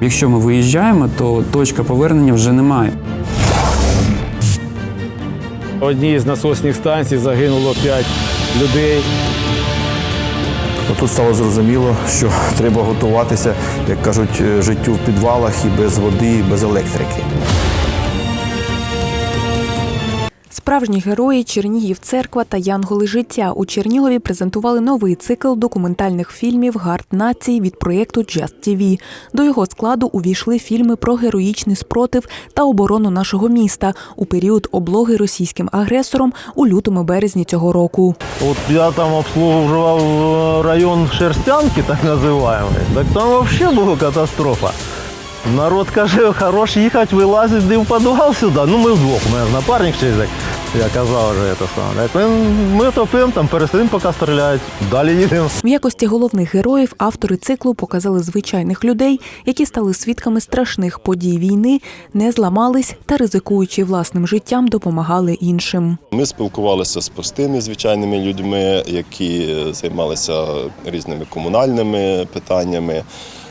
Якщо ми виїжджаємо, то точка повернення вже немає. Одній з насосних станцій загинуло 5 людей. Тут стало зрозуміло, що треба готуватися, як кажуть, е, життю в підвалах і без води, і без електрики. Справжні герої Чернігів Церква та Янголи життя у Чернігові презентували новий цикл документальних фільмів Гард націй від проєкту Just TV. До його складу увійшли фільми про героїчний спротив та оборону нашого міста у період облоги російським агресором у лютому березні цього року. Вот я там обслуживал э, район Шерстянки, так называемый. Так там вообще была катастрофа. Народ каже, хорош їхати, вилазить в підвал сюди. Ну ми вдвох, у мене напарник ще як я казав вже це саме. Так ми топимо, там пересидимо, поки стріляють. Далі їдемо. В якості головних героїв автори циклу показали звичайних людей, які стали свідками страшних подій війни, не зламались та, ризикуючи власним життям, допомагали іншим. Ми спілкувалися з простими звичайними людьми, які займалися різними комунальними питаннями.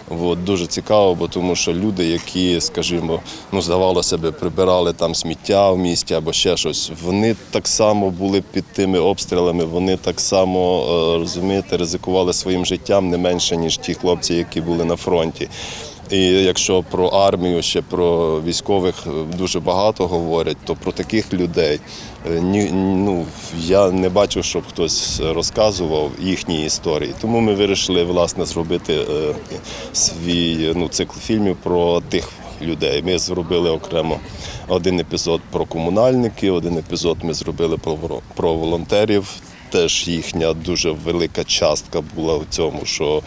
От, дуже цікаво, бо тому що люди, які, скажімо, ну здавалося б, прибирали там сміття в місті або ще щось, вони так само були під тими обстрілами, вони так само е, розумієте, ризикували своїм життям не менше, ніж ті хлопці, які були на фронті. І якщо про армію, ще про військових е, дуже багато говорять, то про таких людей е, ні, ну, я не бачив, щоб хтось розказував їхні історії. Тому ми вирішили власне зробити е, свій ну, цикл фільмів про тих людей. Ми зробили окремо один епізод про комунальників, один епізод ми зробили про, про волонтерів. Теж їхня дуже велика частка була в цьому, що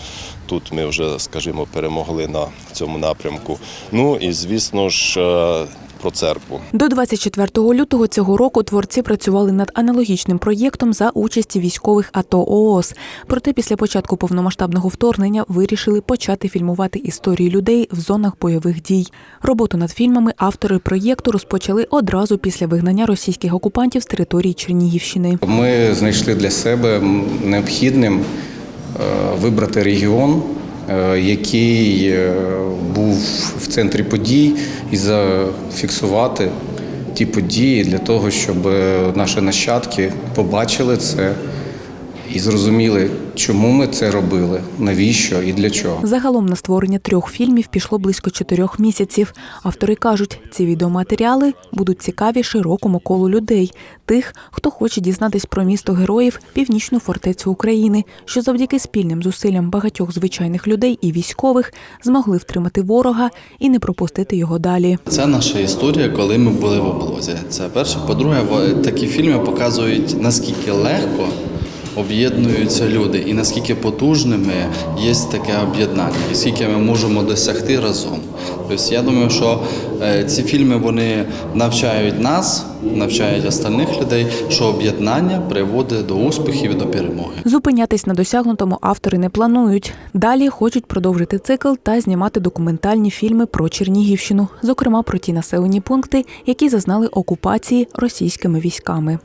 тут ми вже, скажімо, перемогли на цьому напрямку. Ну і звісно ж е, про церкву. До 24 лютого цього року творці працювали над аналогічним проєктом за участі військових АТО ООС. Проте після початку повномасштабного вторгнення вирішили почати фільмувати історії людей в зонах бойових дій. Роботу над фільмами автори проєкту розпочали одразу після вигнання російських окупантів з території Чернігівщини. Ми знайшли для себе необхідним е, вибрати регіон, який е, був в центрі подій, і зафіксувати ті події для того, щоб е, наші нащадки побачили це і зрозуміли, чому ми це робили, навіщо і для чого. Загалом на створення трьох фільмів пішло близько чотирьох місяців. Автори кажуть, ці відеоматеріали будуть цікаві широкому колу людей, тих, хто хоче дізнатись про місто героїв, північну фортецю України, що завдяки спільним зусиллям багатьох звичайних людей і військових змогли втримати ворога і не пропустити його далі. Це наша історія, коли ми були в облозі. Це перше. По-друге, такі фільми показують наскільки легко об'єднуються люди, і наскільки потужними є таке об'єднання, і скільки ми можемо досягти разом. Тобто я думаю, що е, ці фільми вони навчають нас, навчають остальних людей, що об'єднання приводить до успіхів і до перемоги. Зупинятись на досягнутому автори не планують. Далі хочуть продовжити цикл та знімати документальні фільми про Чернігівщину, зокрема про ті населені пункти, які зазнали окупації російськими військами.